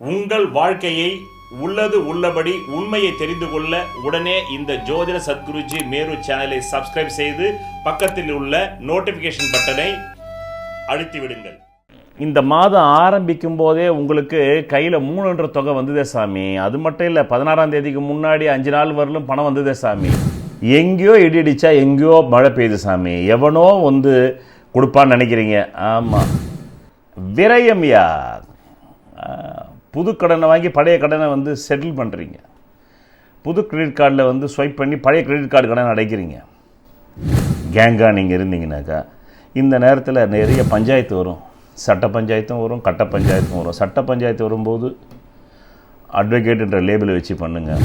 உங்கள் வாழ்க்கையை உள்ளது உள்ளபடி உண்மையை தெரிந்து கொள்ள உடனே இந்த ஜோதிட சத்குருஜி மேரு சேனலை சப்ஸ்கிரைப் செய்து பக்கத்தில் உள்ள நோட்டிபிகேஷன் பட்டனை அழுத்தி விடுங்கள். இந்த மாதம் ஆரம்பிக்கும் போதே உங்களுக்கு கையில் மூணுன்ற தொகை வந்ததே சாமி. அது மட்டும் இல்லை பதினாறாம் தேதிக்கு முன்னாடி அஞ்சு நாள் வரலும் பணம் வந்ததே சாமி. எங்கேயோ இடி இடிச்சா எங்கேயோ மழை பெய்யுது சாமி. எவனோ வந்து கொடுப்பான்னு நினைக்கிறீங்க. ஆமாம் விரயம்யா புது கடனை வாங்கி பழைய கடனை வந்து செட்டில் பண்ணுறீங்க புது கிரெடிட் கார்டில் வந்து ஸ்வைப் பண்ணி பழைய கிரெடிட் கார்டு கடனை அடைக்கிறீங்க. கேங்காக நீங்கள் இருந்தீங்கனாக்கா இந்த நேரத்தில் நிறைய பஞ்சாயத்து வரும். சட்ட பஞ்சாயத்தும் வரும் கட்ட பஞ்சாயத்தும் வரும். சட்ட பஞ்சாயத்து வரும்போது அட்வொகேட்டுன்ற லேபிளை வச்சு பண்ணுங்கள்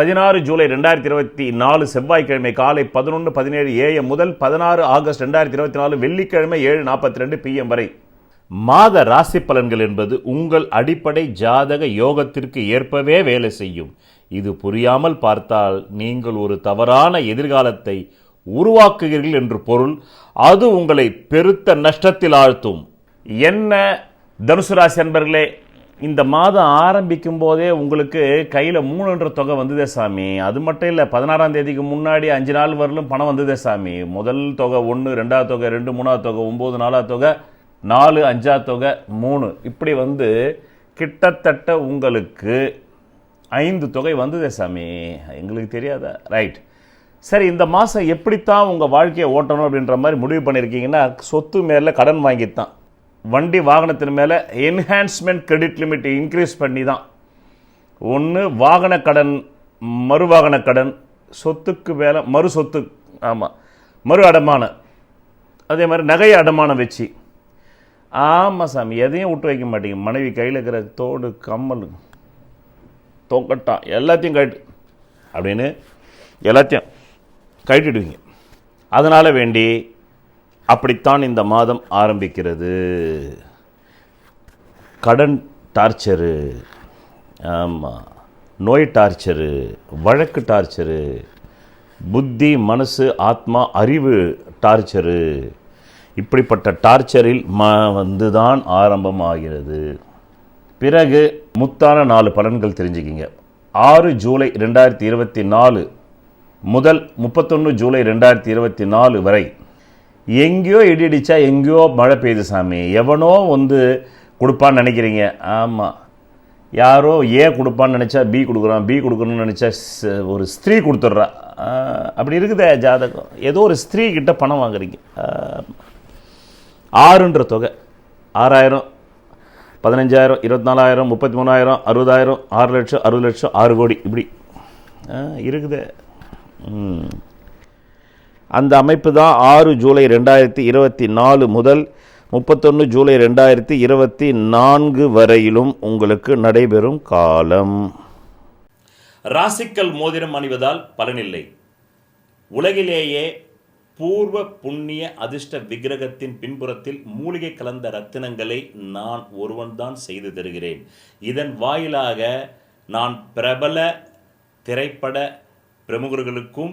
பதினாறு ஜூலை ரெண்டாயிரத்தி இருபத்தி நாலு செவ்வாய்க்கிழமை காலை பதினொன்று பதினேழு ஏஎம் முதல் பதினாறு ஆகஸ்ட் ரெண்டாயிரத்தி இருபத்தி நாலு வெள்ளிக்கிழமை ஏழு நாற்பத்தி ரெண்டு பிஎம் வரை. மாத ராசி பலன்கள் என்பது உங்கள் அடிப்படை ஜாதக யோகத்திற்கு ஏற்பவே வேலை செய்யும். இது புரியாமல் பார்த்தால் நீங்கள் ஒரு தவறான எதிர்காலத்தை உருவாக்குகிறீர்கள் என்று பொருள். அது உங்களை பெருத்த நஷ்டத்தில் ஆழ்த்தும். என்ன? தனுசு ராசி அன்பர்களே இந்த மாதம் ஆரம்பிக்கும் போதே உங்களுக்கு கையில் மூணுன்ற தொகை வந்ததே சாமி. அது மட்டும் இல்லை பதினாறாம் தேதிக்கு முன்னாடி அஞ்சு நாள் வரலும் பணம் வந்ததே சாமி. முதல் தொகை ஒன்று ரெண்டாவது தொகை ரெண்டு மூணாவது தொகை ஒம்பது நாலாவது தொகை நாலு அஞ்சாவது தொகை மூணு. இப்படி வந்து கிட்டத்தட்ட உங்களுக்கு ஐந்து தொகை வந்ததே சாமி. எங்களுக்கு தெரியாதா? ரைட் சரி இந்த மாதம் எப்படித்தான் உங்கள் வாழ்க்கையை ஓட்டணும் அப்படின்ற மாதிரி முடிவு பண்ணியிருக்கீங்கன்னா சொத்து மேலே கடன் வாங்கித்தான். வண்டி வாகனத்தின் மேலே என்ஹான்ஸ்மெண்ட் கிரெடிட் லிமிட் இன்க்ரீஸ் பண்ணி தான் ஒன்று வாகன கடன் மறு வாகன கடன் சொத்துக்கு மேலே மறு சொத்து ஆமாம் மறு அடமானம் அதே மாதிரி நகை அடமானம் வச்சு. ஆமாம் சாமி எதையும் விட்டு வைக்க மாட்டீங்க. மனைவி கையில் இருக்கிற தோடு கம்மல் தொக்கட்டான் எல்லாத்தையும் கட்டு அப்படின்னு எல்லாத்தையும் கழட்டிடுவீங்க. அதனால் வேண்டி அப்படித்தான் இந்த மாதம் ஆரம்பிக்கிறது. கடன் டார்ச்சரு ஆமாம் நோய் டார்ச்சரு வழக்கு டார்ச்சரு புத்தி மனசு ஆத்மா அறிவு டார்ச்சரு. இப்படிப்பட்ட டார்ச்சரில் ம வந்து தான் ஆரம்பமாகிறது. பிறகு முத்தான நாலு பலன்கள் தெரிஞ்சுக்கிங்க. ஆறு ஜூலை ரெண்டாயிரத்தி இருபத்தி நாலு முதல் முப்பத்தொன்று ஜூலை ரெண்டாயிரத்தி இருபத்தி நாலு வரை எங்கேயோ இடி இடிச்சா எங்கேயோ மழை பெய்யுது சாமி. எவனோ வந்து கொடுப்பான்னு நினைக்கிறீங்க? ஆமாம் யாரோ ஏ கொடுப்பான்னு நினச்சா பி கொடுக்குறான் பி கொடுக்கணும்னு நினச்சா ஸ்- ஒரு ஸ்திரீ கொடுத்துட்றா. அப்படி இருக்குதே ஜாதகம். ஏதோ ஒரு ஸ்திரீ கிட்ட பணம் வாங்குறீங்க. ஆறுன்ற தொகை. ஆறாயிரம் பதினஞ்சாயிரம் இருபத்தி நாலாயிரம் முப்பத்தி மூணாயிரம் அறுபதாயிரம் ஆறு லட்சம் அறுபது லட்சம் ஆறு கோடி. இப்படி. இருக்குதே. ம். அந்த அமைப்பு தான் ஆறு ஜூலை ரெண்டாயிரத்தி இருபத்தி நாலு முதல் முப்பத்தொன்று ஜூலை ரெண்டாயிரத்தி இருபத்தி நான்கு வரையிலும் உங்களுக்கு நடைபெறும் காலம். ராசிக்கல் மோதிரம் அணிவதால் பலனில்லை. உலகிலேயே பூர்வ புண்ணிய அதிர்ஷ்ட விக்கிரகத்தின் பின்புறத்தில் மூலிகை கலந்த ரத்தினங்களை நான் ஒருவன்தான் செய்து தருகிறேன். இதன் வாயிலாக நான் பிரபல திரைப்பட பிரமுகர்களுக்கும்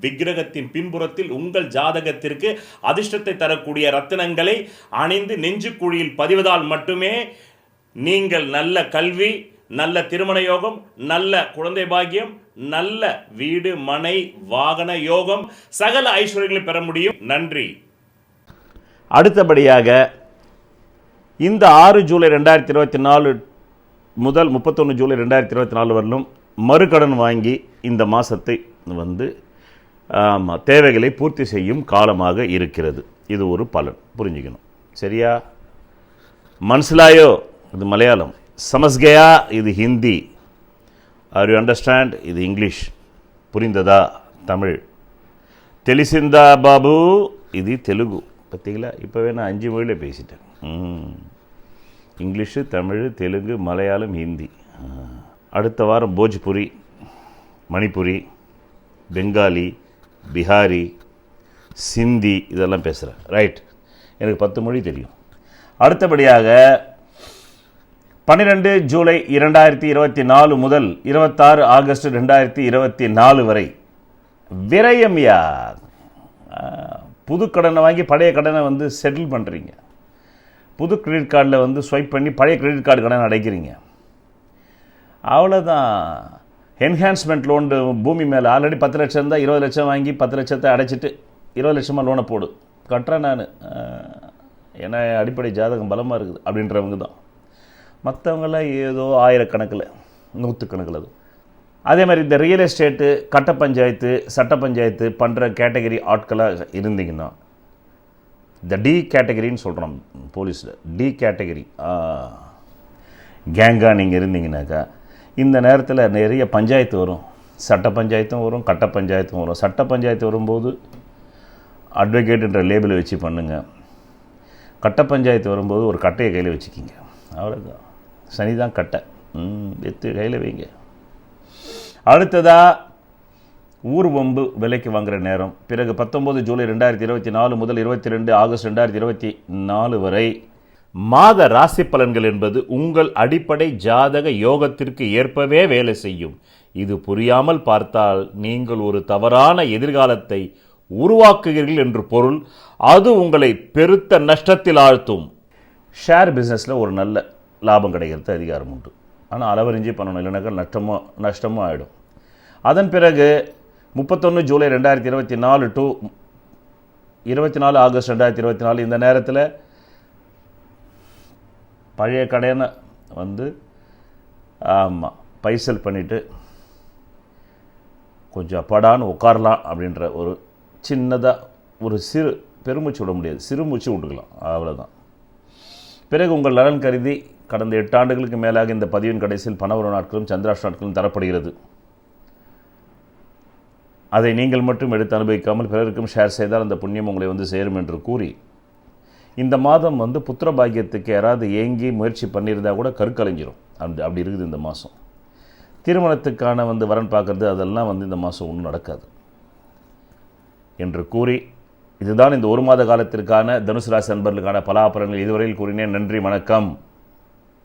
விக்கிரகத்தின் பின்புறத்தில் உங்கள் ஜாதகத்திற்கு அதிர்ஷ்டத்தை தரக்கூடிய ரத்தினங்களை அணிந்து நெஞ்சுக்குழியில் பதிவதால் மட்டுமே நீங்கள் நல்ல கல்வி நல்ல திருமண யோகம் நல்ல குழந்தை பாக்கியம் நல்ல வீடு மனை வாகன யோகம் சகல ஐஸ்வர்யங்களை பெற முடியும். நன்றி. அடுத்தபடியாக இந்த ஆறு ஜூலை ரெண்டாயிரத்தி இருபத்தி நாலு முதல் முப்பத்தொன்று ஜூலை ரெண்டாயிரத்தி இருபத்தி நாலு வரலும் மறுகடன் வாங்கி இந்த மாதத்தை வந்து தேவைகளை பூர்த்தி செய்யும் காலமாக இருக்கிறது. இது ஒரு பலன். புரிஞ்சுக்கணும். சரியா? மனசிலாயோ இது மலையாளம். சமஸ்கயா இது ஹிந்தி. ஆர் யூ அண்டர்ஸ்டாண்ட் இது இங்கிலீஷ். புரிந்ததா? தமிழ். தெலிசிந்தா பாபு இது தெலுங்கு. பார்த்தீங்களா இப்போவே நான் அஞ்சு மொழியில் பேசிட்டேன். இங்கிலீஷு தமிழ் தெலுங்கு மலையாளம் ஹிந்தி. அடுத்த வாரம் போஜ்புரி மணிப்புரி பெங்காலி பிஹாரி சிந்தி இதெல்லாம் பேசுகிறேன் ரைட் எனக்கு பத்து மொழி தெரியும். அடுத்தபடியாக பன்னிரெண்டு ஜூலை இரண்டாயிரத்தி இருபத்தி நாலு முதல் இருபத்தாறு ஆகஸ்ட் ரெண்டாயிரத்தி இருபத்தி நாலு வரை விரயம் யார்? புது கடனை வாங்கி பழைய கடனை வந்து செட்டில் பண்ணுறீங்க புது கிரெடிட் கார்டில் வந்து ஸ்வைப் பண்ணி பழைய கிரெடிட் கார்டு கடனை அடைக்கிறீங்க. அவ்வளோதான் என்ஹான்ஸ்மெண்ட் லோன் பூமி மேலே ஆல்ரெடி பத்து லட்சம் இருந்தால் இருபது லட்சம் வாங்கி பத்து லட்சத்தை அடைச்சிட்டு இருபது லட்சமாக லோனை போடு. கட்டுறேன் நான். ஏன்னா அடிப்படை ஜாதகம் பலமாக இருக்குது அப்படின்றவங்க தான். மற்றவங்களாம் ஏதோ ஆயிரக்கணக்கில் நூற்றுக்கணக்கில் அது. அதே மாதிரி இந்த ரியல் எஸ்டேட்டு கட்ட பஞ்சாயத்து சட்ட பஞ்சாயத்து பண்ணுற கேட்டகரி ஆட்களாக இருந்தீங்கன்னா இந்த டி கேட்டகரின்னு சொல்கிறோம் போலீஸில் டி கேட்டகரி கேங்காக நீங்கள் இருந்தீங்கன்னாக்கா இந்த நேரத்தில் நிறைய பஞ்சாயத்து வரும். சட்ட பஞ்சாயத்தும் வரும் கட்ட பஞ்சாயத்தும் வரும். சட்ட பஞ்சாயத்து வரும்போது அட்வொகேட்டுன்ற லேபிளை வச்சு பண்ணுங்க. கட்ட பஞ்சாயத்து வரும்போது ஒரு கட்டையை கையில் வச்சுக்கிங்க. அவ்வளோதான் சனி தான் கட்டை. ம் கையில் வைங்க. அடுத்ததாக ஊர் வம்பு விலைக்கு வாங்குற நேரம். பிறகு பத்தொன்பது ஜூலை ரெண்டாயிரத்தி இருபத்தி நாலு முதல் இருபத்தி ரெண்டு ஆகஸ்ட் ரெண்டாயிரத்தி இருபத்தி நாலு வரை மாத ராசி பலன்கள் என்பது உங்கள் அடிப்படை ஜாதக யோகத்திற்கு ஏற்பவே வேலை செய்யும். இது புரியாமல் பார்த்தால் நீங்கள் ஒரு தவறான எதிர்காலத்தை உருவாக்குகிறீர்கள் என்று பொருள். அது உங்களை பெருத்த நஷ்டத்தில் ஆழ்த்தும். ஷேர் பிஸ்னஸில் ஒரு நல்ல லாபம் கிடைக்கிறது அதிகாரம் உண்டு. ஆனால் அளவறிஞ்சி பண்ணணும். இல்லைனாக்கா நஷ்டமோ நஷ்டமும் ஆகிடும் அதன் பிறகு முப்பத்தொன்று ஜூலை ரெண்டாயிரத்தி இருபத்தி நாலு டு இருபத்தி நாலு ஆகஸ்ட் ரெண்டாயிரத்தி இருபத்தி நாலு இந்த நேரத்தில் பழைய கடையை வந்து ஆமாம் பைசல் பண்ணிவிட்டு கொஞ்சம் அப்பாடான்னு உட்காரலாம் அப்படின்ற ஒரு சின்னதாக ஒரு சிறு பெருமூச்சு விட முடியாது. சிறுமூச்சு விட்டுக்கலாம். அவ்வளோதான் பிறகு உங்கள் நலன் கருதி கடந்த எட்டு ஆண்டுகளுக்கு மேலாக இந்த பதிவின் கடைசியில் பணவர நாட்களும் சந்திராஷ்ட நாட்களும் தரப்படுகிறது. அதை நீங்கள் மட்டும் எடுத்து அனுபவிக்காமல் பிறருக்கும் ஷேர் செய்தால் அந்த புண்ணியம் உங்களை வந்து சேரும் என்று கூறி இந்த மாதம் வந்து புத்திர பாக்கியத்துக்கு யாராவது ஏங்கி முயற்சி பண்ணியிருந்தா கூட கருக்கலைஞ்சிரும். அப்படி அப்படி இருக்குது இந்த மாதம். திருமணத்துக்கான வந்து வரன் பார்க்கறது அதெல்லாம் வந்து இந்த மாதம் ஒன்றும் நடக்காது. என்று கூறி இதுதான் இந்த ஒரு மாத காலத்திற்கான தனுசு ராசி அன்பர்களுக்கான பலாபலன்கள். இதுவரையில் கூறினேன் நன்றி வணக்கம்.